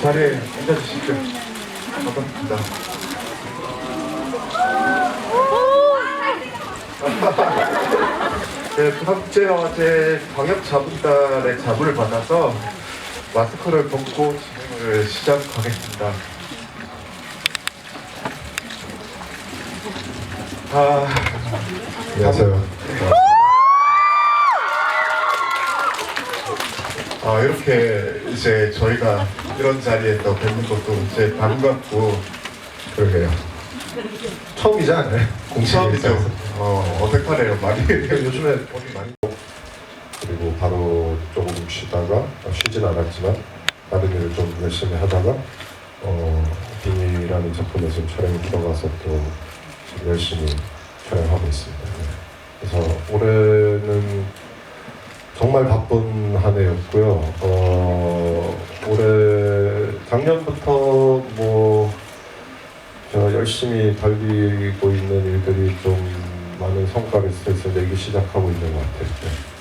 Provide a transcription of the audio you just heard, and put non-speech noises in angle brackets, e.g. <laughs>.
자리에 앉아주시죠. 반갑습니다. <laughs> 네, 두 번째 어제 방역 자분단의 자부를 받아서 마스크를 벗고 진행을 시작하겠습니다. 아, 안녕하세요. 아, 이렇게 이제 저희가 이런 자리에 또 뵙는 것도 이제 반갑고 그러게요. 처음이잖아요. 공식 처음이죠. 일상에서. 어, 어색하네요, 많이. <laughs> 요즘에 돈이 많이 그리고 바로 조금 쉬다가 쉬진 않았지만 다른 일을 좀 열심히 하다가 어, 빙이라는 작품에서 촬영이 들어가서 또 열심히 촬영하고 있습니다. 네. 그래서 올해는 정말 바쁜 한 해였고요. 어, 올해 작년부터 뭐 열심히 달리고 있는 일들이 좀 많은 성과를 슬슬 내기 시작하고 있는 것 같아요. 네.